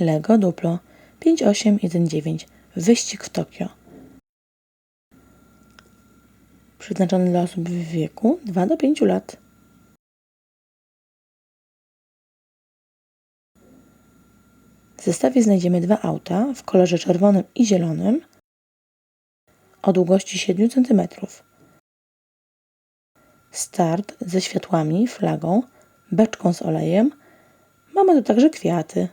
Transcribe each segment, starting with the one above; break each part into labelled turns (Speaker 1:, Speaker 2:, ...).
Speaker 1: Lego Duplo 5819 Wyścig w Tokio. Przeznaczony dla osób w wieku 2 do 5 lat. W zestawie znajdziemy dwa auta w kolorze czerwonym i zielonym o długości 7 cm. Start ze światłami, flagą, beczką z olejem. Mamy tu także kwiaty.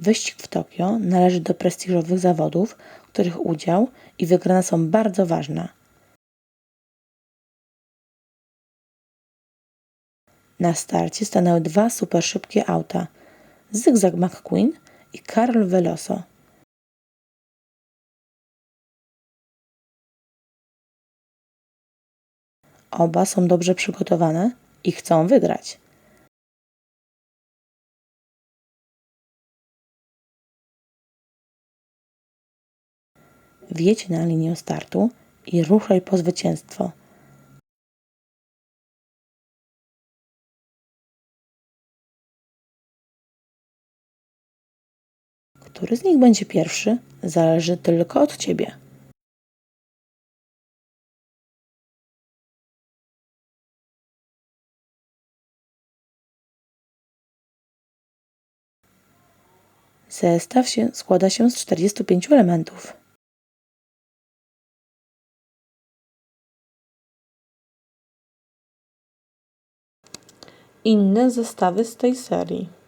Speaker 1: Wyścig w Tokio należy do prestiżowych zawodów, których udział i wygrana są bardzo ważne. Na starcie stanęły dwa super szybkie auta: Zygzak McQueen i Carl Veloso. Oba są dobrze przygotowane i chcą wygrać. Wjedź na linię startu i ruszaj po zwycięstwo. Który z nich będzie pierwszy, zależy tylko od ciebie. Zestaw się składa się z 45 elementów.
Speaker 2: Inne zestawy z tej serii.